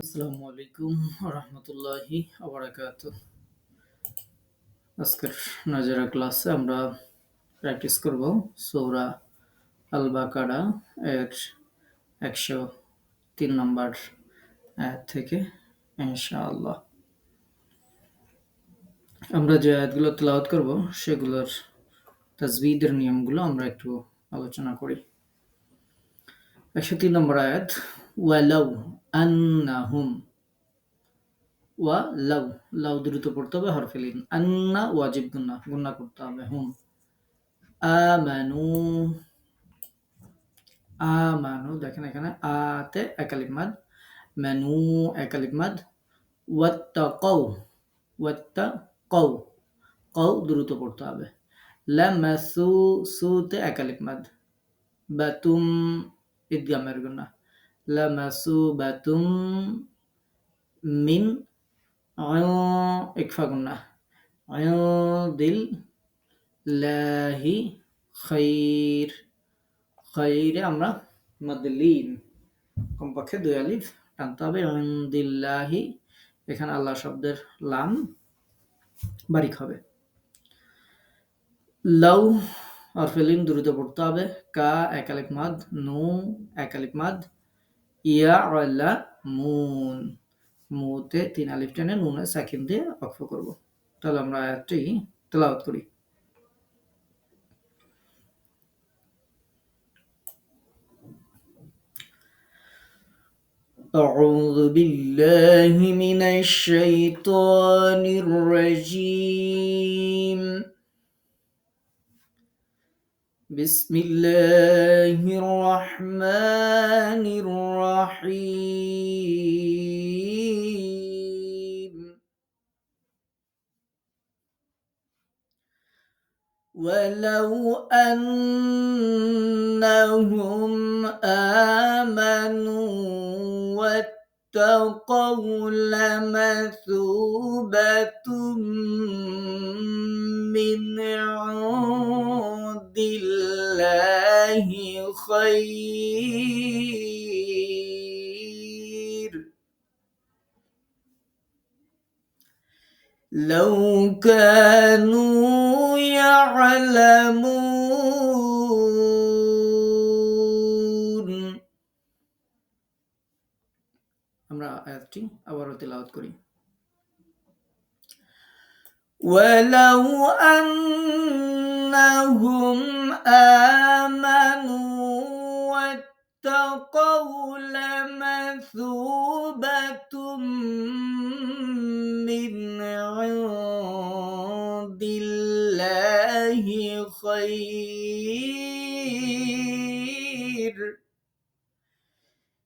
আসসালামু আলাইকুম রহমতুল্লাহি আবরাকাত আজকের নাজারা ক্লাসে আমরা প্র্যাকটিস করব সৌরা আল বাকারা এর একশো তিন নম্বর আয়াত থেকে, ইনশাআল্লাহ। আমরা যে আয়াতগুলো তেলাওয়াত করব, সেগুলোর তাজবিদের নিয়মগুলো আমরা একটু আলোচনা করি। একশো তিন নম্বর আয়াত, ওয়ালাউ আন্নাহুম। ওয়া লাউ লাউ দ্রুত পড়তে হবে হরফিলিন আন্না ওয়াজিব গুন্না গুন্না করতে হবে, হুম। আমানু। আমানু, দেখেন এখানে আতে একালিক মাদ, মানু একালিক মাদ। ওয়াত্তাকাউ ওয়াত্তাকাউ কও দ্রুত পড়তে হবে। লামাসু সুতে একালিক মাদ। বাতুম ঈদগামের গুন্না লামাসু বাতুম মিন ইকফা গুন্না দিল লাহি খৈর খৈরে আমরা মদলিন কমপক্ষে দুই আলিফ টানতে হবে। দিল্লাহি এখানে আল্লাহ শব্দের লাম বারিক হবে। লাউ আর ফেলিন দ্রুত পড়তে হবে। কা একালিক মাদ, নু একালিক মাদ ইয়া আল্লাহ মুন মুতে তিন আলিফ টেনে নুনে সাকিন দিয়ে অক্ষ করব তাহলে আমরা আয়াতটি তেলাওয়াত করি أعوذ بالله من الشيطان الرجيم بسم الله الرحمن الرحيم. ولو أنهم آمنوا واتقوا لمثوبة من عند الله خير لو كانوا يعلمون আমরা আয়াতটি আবারও তেলাওয়াত করি ولو أنهم آمنوا واتقوا لمثوبة من عند الله خير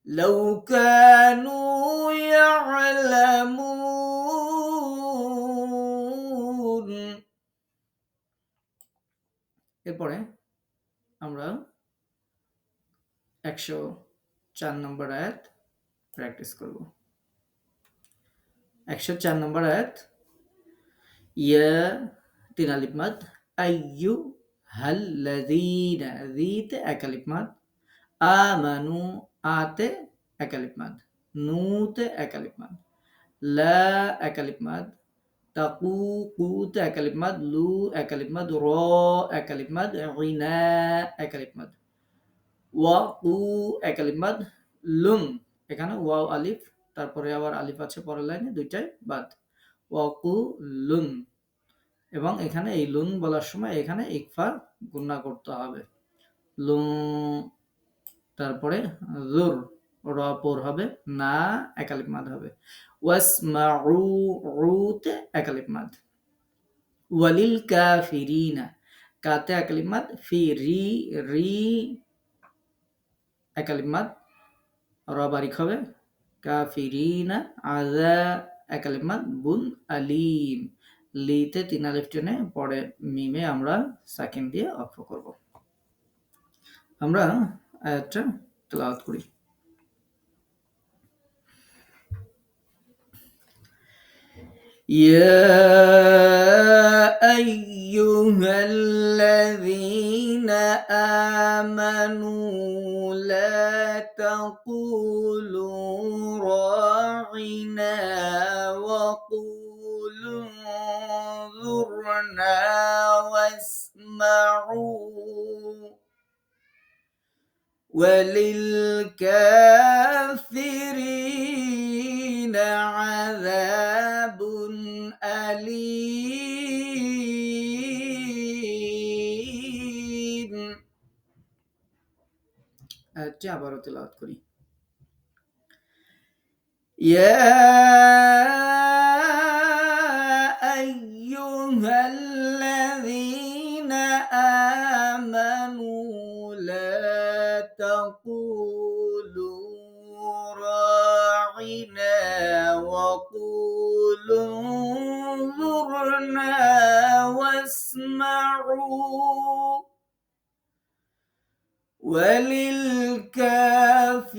لو كانوا يعلمون এরপরে আমরা একশো চার নম্বর আয়াত প্র্যাকটিস করব। একশো চার নম্বর আয়াত, ইয়া তিন আলিফ মাদ আইয়ু হাল্লাযীনা যীতে এক আলিফ মাদ আমানু আতে এক আলিফ মাদ নুতে এক আলিফ মাদ লা এক আলিফ মাদ তাকু কুতে এক আলিফ মাদ লু এক আলিফ মাদ র এক আলিফ মাদ ইনা এক আলিফ মাদ ওয়া কু এক আলিফ মাদ লুম এখানে ওয়াও আলিফ তারপরে আবার আলিফ আছে পরের লাইনে দুইটাই বাদ ওয়া কু লুন এবং এখানে এই লুন বলার সময় এখানে ইকফা গুন্না করতে হবে লু তারপরে জুর র পর হবে, না, একালিপ মাদ হবে। ওয়াসমাউ রুতে একালিপ মাদ। ওয়ালিল কাফিরিনা, কাতে একালিপ মাদ। ফি রি রি একালিপ মাদ। র বারিক হবে। কাফিরিনা, আযা একালিপ মাদ। বুন আলিম। লিতে তিন আলিফ টেনে পরে মিমে আমরা সাকিন দিয়ে অক্ষ করব। আমরা আয়াতটা তেলাওয়াত করি। يا أيها الذين آمنوا لا تقولوا راعنا راعنا وقولوا انظرنا واسمعوا. وللكافرين عذاب أليم আয়াতটি আবারও তেলাওয়াত করি يا أيها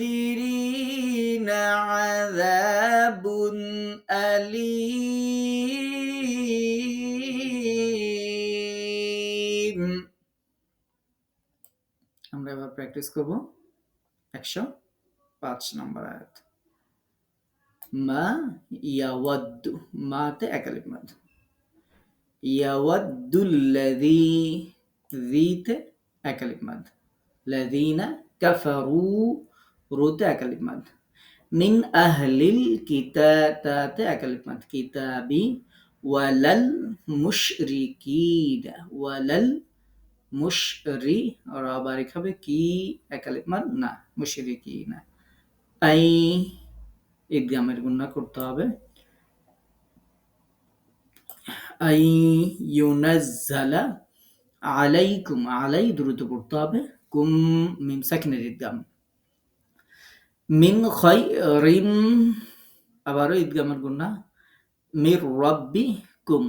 وللكافرين عذاب أليم আমরা এবার প্র্যাকটিস করব একশো পাঁচ নম্বর আয়াত মা ইয়াওয়াদ্দু মাতে একালিপ মাদ ইয়াওয়াদ্দুল্লাযী যিতে একালিপ মাদ লাযীনা কাফারু রুতে একালিপ মাদ মিন আহলিল কিতাতাতে একালিপ মাদ কিতাবি ওয়ালাল মুশরিকিন ওয়ালাল মুশরি রাবারিক হবে কি একালিপ মাদ না মুশরিকিনা আই ঈদগামের গুণা করতে হবে আই ইউনাজ্জালা আলাইকুম, আলাই দ্রুত পড়তে হবে। কুম মিম সাকিনের ঈদগাম। মিন খাইরিন আবারও ঈদগামের গুণা। মির রব্বি কুম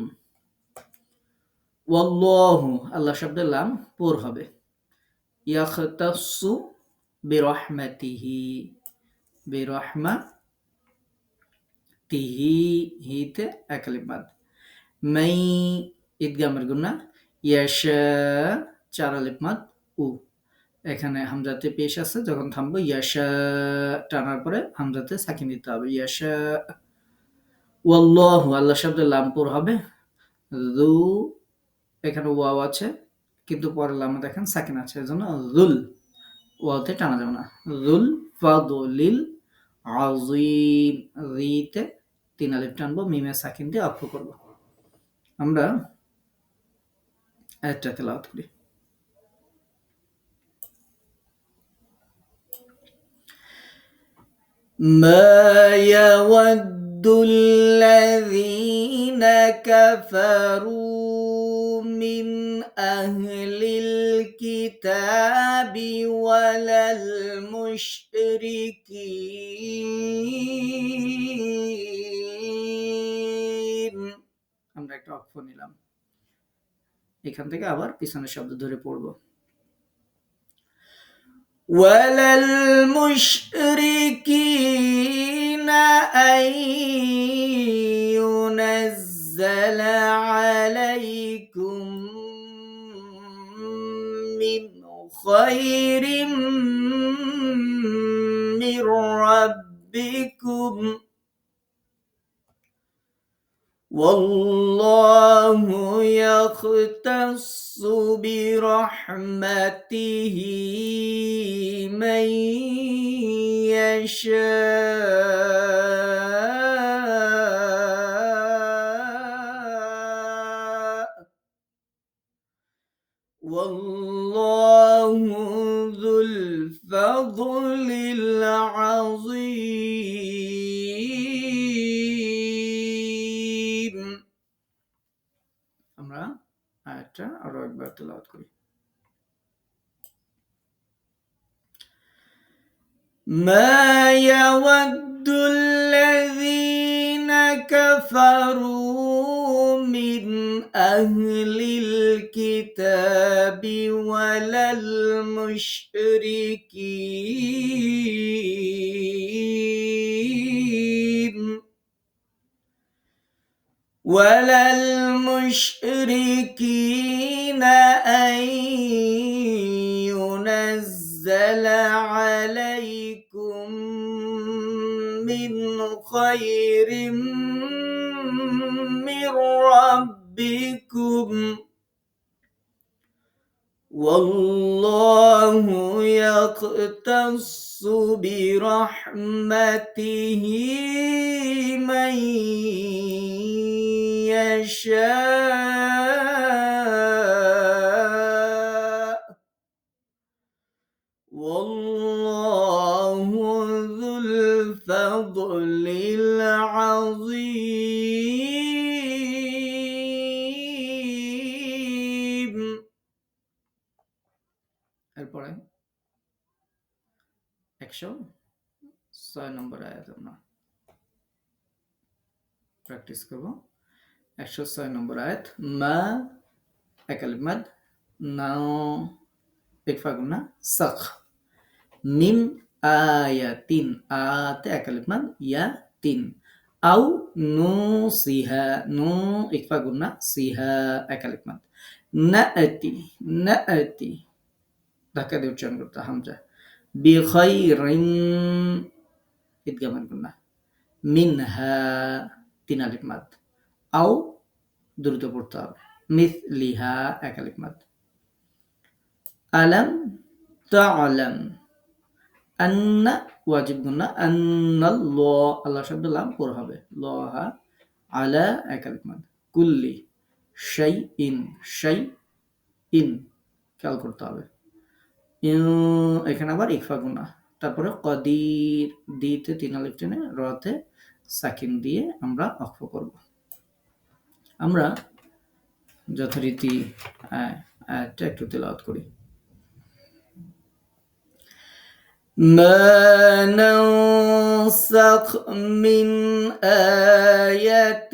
ওয়াল্লাহু, আল্লাহ শব্দের লাম পুর হবে। ইয়াখতাসু বিরহমাতিহি বিরহমা তিহি হিতে একালিপ মাই ঈদগামের গুণা ইয়াশা, চার আলিপ মাদ, উ। এখানে হামজাতে পেশ আছে, যখন থামবো, ইয়াশা, টানার পরে হামজাতে সাকিন দিতে হবে। ইয়াশা, ওয়াল্লাহু আল্লাহ শব্দের লামপুর হবে। জু এখানে ওয়াও আছে, কিন্তু পরে লামে দেখেন সাকিন আছে, এজন্য জুল ওয়াওতে টানা যাবে না। জুল ফাদলিল আজিম রিতে তিন আলিফ টানবো, মিমে সাকিন দিয়ে অক্ষ করব। আমরা আয়াতটা তেলাওয়াত করি ما يود الذين كفروا من أهل الكتاب ولا المشركين আমরা একটা অক্ষ নিলাম। এখান থেকে আবার পিছনের শব্দ ধরে পড়ব। ওয়ালাল মুশরিকিনা আইয়ুনাজ্জাল আলাইকুম মিন খায়রিম মির রাব্বিকুম। والله يختص برحمته من يشاء. والله ذو الفضل العظيم. আমরা আয়াতটা আরো একবার তেলাওয়াত করি ما يود الذين كفروا من أهل الكتاب ولا المشركين ولا المشركين أن ينزل عليكم من بخير من ربكم والله يختص برحمته من يشاء প্র্যাকটিস করব। একশো ছয় নম্বর আয়াত মা একালিমাদ নাও ইকফা গুনা সাখ। মিম আয়াতিন আতে একালিমাদ ইয়া, তিন। আও নু, সিহা, নু ইকফা গুনা সিহা একালিমাদ নাআতি নাআতি। ধাক্কা দিয়ে উচ্চারণ করতে হামজা। বিখাইরিন ইদগামের গুনা মিনহা। তিন আলিফ মাদ। আও দ্রুত পড়তে হবে। মিথলিহা এক আলিফ মাদ। আলাম তাআলাম আন্না ওয়াজিব গুনা আন্নাল্লাহ আল্লাহ শব্দ লাম পড় হবে। লহা আলা, এক আলিফ কুল্লি শাই ইন শাই ইন খেয়াল করতে হবে। এখানে আবার ইকফা গুনা তারপরে কদির, দিতে তিন আলিফ টেনে, রতে সাকিন দিয়ে আমরা অক্ষ করব আমরা যথারীতি আয়াতটা একটু তেলাওয়াত করি ما ننسخ من آية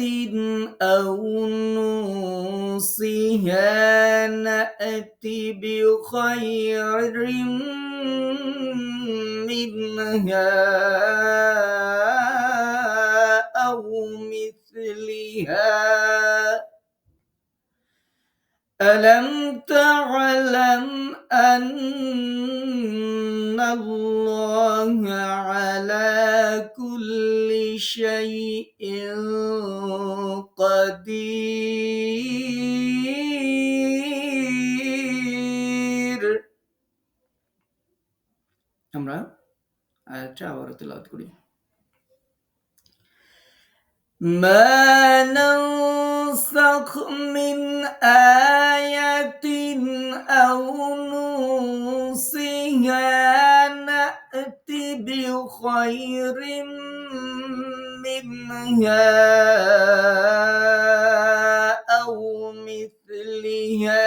أو ننسها نأتي بخير منها أو مثلها ألم تعلم أن الله على كل شيء قدير আমরা আয়াতটা আবারও তেলাওয়াত করি ما ننسخ من آية أو ننسها نأت بخير منها أو مثلها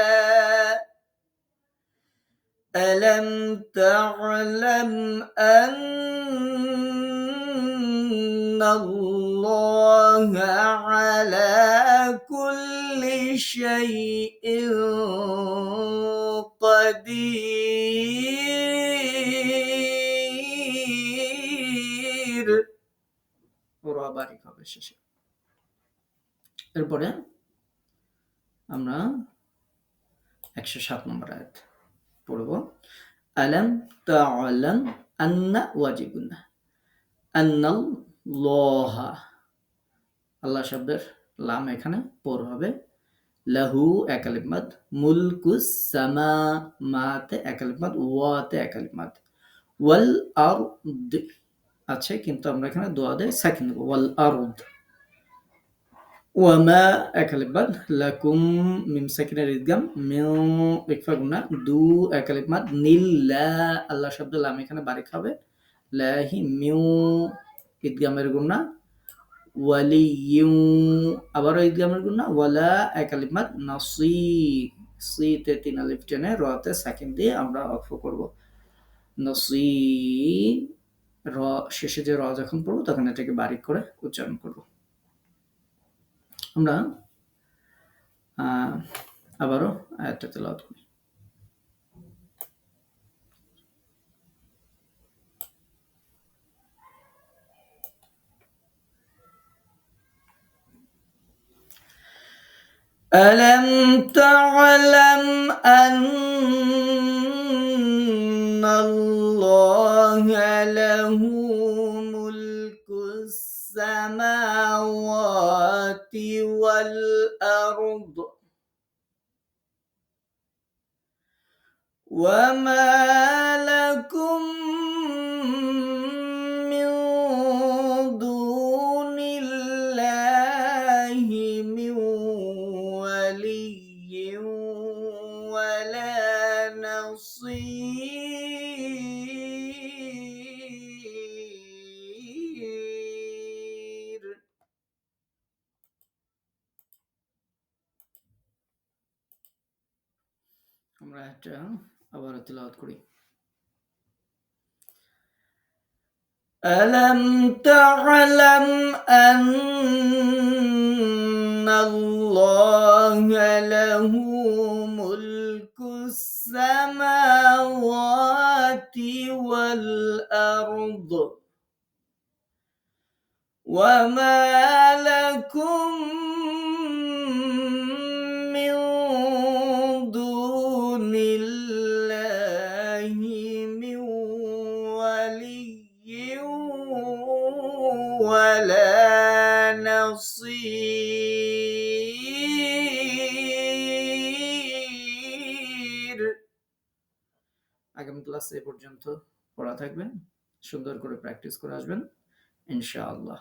ألم تعلم أن الله على كل شيء قدير ওরা বারিক হবে শেষে এরপরে আমরা একশো সাত নম্বর আয়াত পড়ব আলাম তাআলাম আন্না ওয়াজিবুন্না আন্নাল্লাহা। আল্লাহ শব্দের লাম এখানে পর হবে। লাহু একালিমাদ মুলকুস সামা মাতে একালিমাদ ওয়াতে একালিমাদ ওয়াল আরদ আছে, কিন্তু আমরা এখানে দোয়া দেয় সাকিন দেবো। ওয়াল আরদ। ওয়ামা একালিমাদ লাকুম মিম সাকিনের ইদগাম মিউ ইকফা দু একালিমাদ নীল্লা। আল্লাহ শব্দ লাম এখানে বারিক হবে। লাহি মিউ ইদগামের গুণা ওয়ালি ইউ আবারও ইদগামের গুণা ওয়ালা এক আলিমাত নাসি সিতে তিন আলিফ টেনে রতে সাকিন দিয়ে আমরা অক্ষ করব নসি র শেষে যে র যখন পড়ব তখন এটাকে বারিক করে উচ্চারণ করব আমরা আবারও আয়াতটা তেলাওয়াত করি ألم تعلم أن الله له ملك السماوات والأرض وما لكم আমরা একটা আবার তেলাওয়াত করি ألم تعلم أن الله له ملك السماوات والأرض وما لكم ক্লাসে এ পর্যন্ত পড়া থাকবেন। সুন্দর করে প্র্যাকটিস করে আসবেন। ইনশাআল্লাহ।